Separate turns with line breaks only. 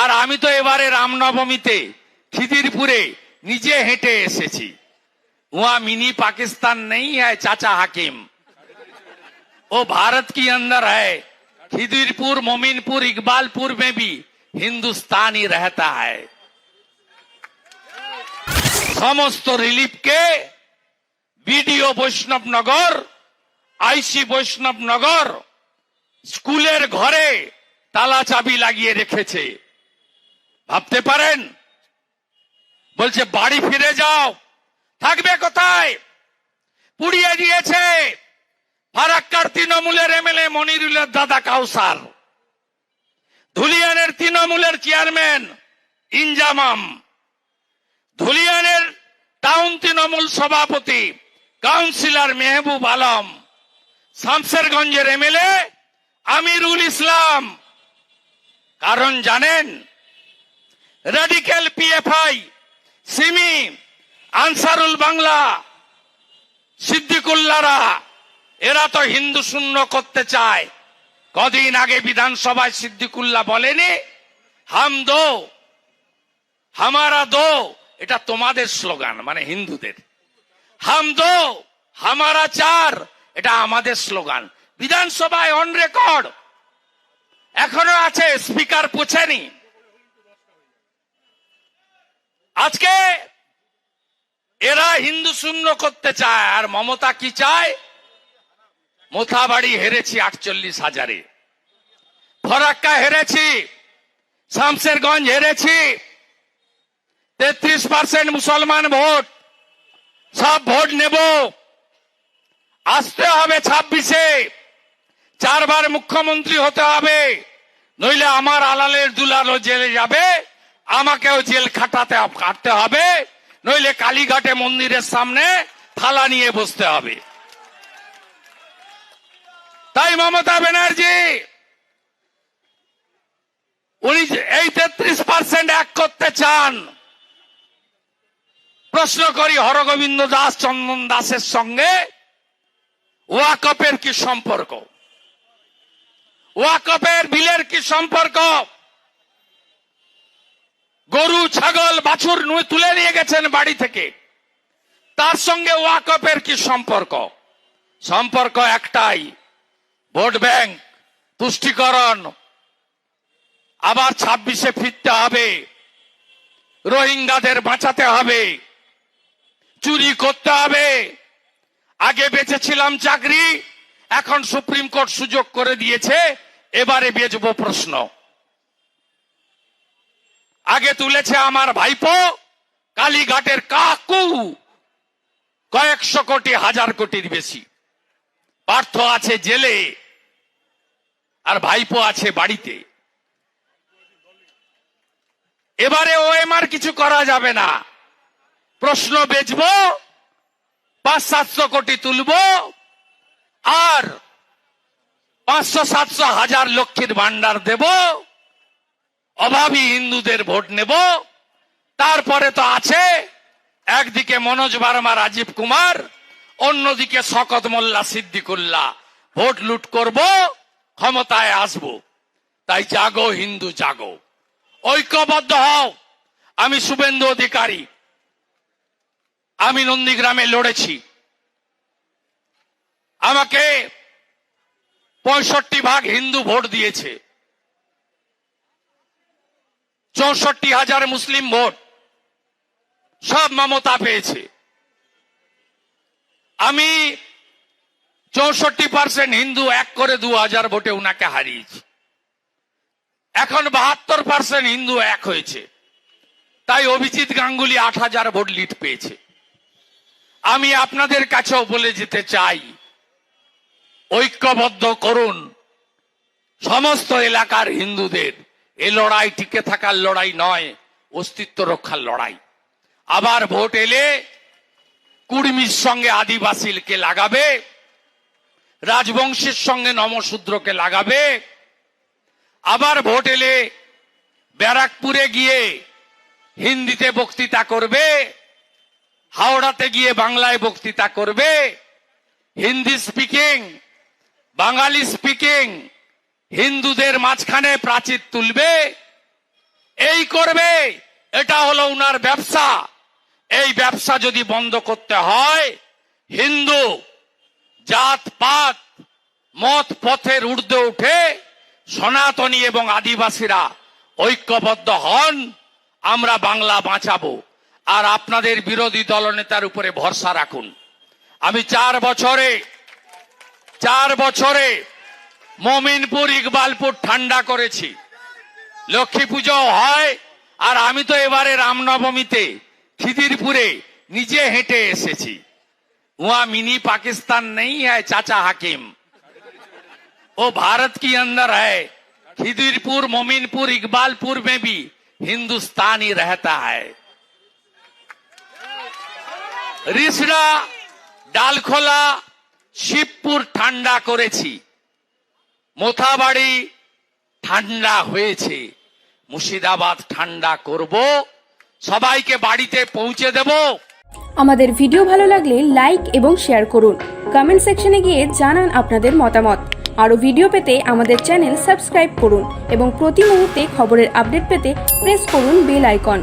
আর আমি তো এবারে রামনবমীতে খিদিরপুরে নিজে হেঁটে এসেছি वहां मिनी पाकिस्तान नहीं है चाचा हाकिम वो भारत के अंदर है खिदिरपुर मोमिनपुर इकबालपुर में भी हिंदुस्तान ही रहता है সমস্ত রিলিফকে বিডিও বৈষ্ণবনগর আইসি বৈষ্ণবনগর স্কুলের ঘরে তালা চাবি লাগিয়ে রেখেছে ভাবতে পারেন? বলছে, বাড়ি ফিরে যাও। থাকবে কোথায়? পুড়িয়ে দিয়েছে। ফারাক্কার তৃণমূলের এমএলএ মনিরুলের দাদা কাউসার। ধুলিয়ানের তৃণমূলের চেয়ারম্যান ইনজামাম। ধুলিয়ানের টাউন তৃণমূল সভাপতি কাউন্সিলর মেহবুব আলম। শামসেরগঞ্জের এমএলএ আমিরুল ইসলাম। কারণ জানেন radical PFI SIMI Ansarul Bangla সিদ্দিকুল্লারা এরা তো হিন্দু শূন্য করতে চায়। কদিন আগে বিধানসভায় সিদ্দিকুল্লাহ বলেনি, হাম দো, হামারা দো, এটা তোমাদের স্লোগান মানে হিন্দুদের। হাম দো, হামারা চার, এটা আমাদের স্লোগান। বিধানসভায় অন রেকর্ড এখনও আছে, স্পিকার পুছেনি। আজকে এরা হিন্দু শূন্য করতে চায়, আর মমতা কি চায়? মোথাবাড়ি হেরেছি আটচল্লিশ হাজারে। ফরাক্কা হেরেছি, শামসেরগঞ্জ হেরেছি, তেত্রিশ পার্সেন্ট মুসলমান ভোট, সব ভোট নেব। আসতে হবে ছাব্বিশে, চারবার মুখ্যমন্ত্রী হতে হবে, নইলে আমার আলালের দুলালও জেলে যাবে। আমাকেও জেল খাটাতে কাটতে হবে, নইলে কালীঘাটে মন্দিরের সামনে থালা নিয়ে বসতে হবে। তাই মমতা ব্যানার্জি, উনি এই তেত্রিশ পার্সেন্ট এক করতে চান, প্রশ্ন করি হরগোবিন্দ দাস, চন্দন দাসের সঙ্গে ওয়াকপের কি সম্পর্ক? ওয়াকপের বিলের কি সম্পর্ক? গরু, ছাগল, বাছুর নুয়ে তুলে নিয়ে গেছেন বাড়ি থেকে। তার সঙ্গে ওয়াকপের কি সম্পর্ক? সম্পর্ক একটাই, ভোট ব্যাংক, তুষ্টিকরণ। আবার ছাব্বিশে ফিরতে হবে। রোহিঙ্গাদের বাঁচাতে হবে। চুরি করতে হবে। আগে বেঁচেছিলাম চাকরি, এখন সুপ্রিম কোর্ট সুযোগ করে দিয়েছে, এবারে বেচবো প্রশ্ন। আগে তুলেছে আমার ভাইপো, কালীঘাটের কাকু। কয়েকশো কোটি, হাজার কোটির বেশি। পার্থ আছে জেলে, আর ভাইপো আছে বাড়িতে। এবারে ওএমআর কিছু করা যাবে না। প্রশ্ন বেচবো, পাঁচ সাতশো কোটি তুলবো, আর পাঁচশো সাতশো হাজার লক্ষের ভান্ডার দেব। অভাবী হিন্দুদের ভোট নেব। তারপরে তো আছে একদিকে মনোজ বার্মা, রাজীব কুমার, অন্যদিকে শকত মোল্লা, সিদ্দিকুল্লাহ। ভোট লুট করব, ক্ষমতায় আসব। তাই জাগো হিন্দু, জাগো। ঐক্যবদ্ধ হও। আমি শুভেন্দু অধিকারী। আমি নন্দীগ্রামে লড়েছি। আমাকে পঁয়ষট্টি ভাগ হিন্দু ভোট দিয়েছে। চৌষট্টি হাজার মুসলিম ভোট সব মমতা পেয়েছে। আমি চৌষট্টি পার্সেন্ট হিন্দু এক করে দু হাজার ভোটে উনাকে হারিয়েছি। এখন বাহাত্তর পার্সেন্ট হিন্দু এক হয়েছে। তাই অভিজিৎ গাঙ্গুলি আট হাজার ভোট লিড পেয়েছে। আমি আপনাদের কাছেও বলে যেতে চাই, ঐক্যবদ্ধ করুন সমস্ত এলাকার হিন্দুদের। এ লড়াই টিকে থাকার লড়াই নয়, অস্তিত্ব রক্ষার লড়াই। আবার ভোট এলে কুর্মির সঙ্গে আদিবাসীকে লাগাবে, রাজবংশের সঙ্গে নমশূদ্রকে লাগাবে। আবার ভোট এলে ব্যারাকপুরে গিয়ে হিন্দিতে বক্তৃতা করবে, হাওড়াতে গিয়ে বাংলায় বক্তৃতা করবে, হিন্দি স্পিকিং, বাঙালি স্পিকিং হিন্দুদের মাঝখানে প্রাচীর তুলবে, এই করবে, এটা হলো উনার ব্যবসা। এই ব্যবসা যদি বন্ধ করতে হয়, হিন্দু জাত, পাত, মত, পথের ঊর্ধ্বে উঠে সনাতনী এবং আদিবাসীরা ঐক্যবদ্ধ হন, আমরা বাংলা বাঁচাবো। আর আপনাদের বিরোধী দলনেতার উপরে ভরসা রাখুন। আমি চার বছরে চার বছরে মমিনপুর ইকবালপুর ঠান্ডা করেছি লক্ষ্মী পুজো হয় আর আমি তো এবারে রামনবমীতে খিদিরপুরে নিজে হেঁটে এসেছি वहां मिनी पाकिस्तान नहीं है चाचा हाकिम वो भारत के अंदर है खिदिरपुर मोमिनपुर इकबालपुर में भी हिंदुस्तान ही रहता है রিসড়া ডালখোলা শিবপুর ঠান্ডা করেছি মোথাবাড়ি ঠান্ডা হয়েছে। মুর্শিদাবাদ ঠান্ডা করব। সবাইকে বাড়িতে পৌঁছে দেবো।
আমাদের ভিডিও ভালো লাগলে লাইক এবং শেয়ার করুন। কমেন্ট সেকশনে গিয়ে জানান আপনাদের মতামত। আরও ভিডিও পেতে আমাদের চ্যানেল সাবস্ক্রাইব করুন এবং প্রতি মুহূর্তে খবরের আপডেট পেতে প্রেস করুন বেল আইকন।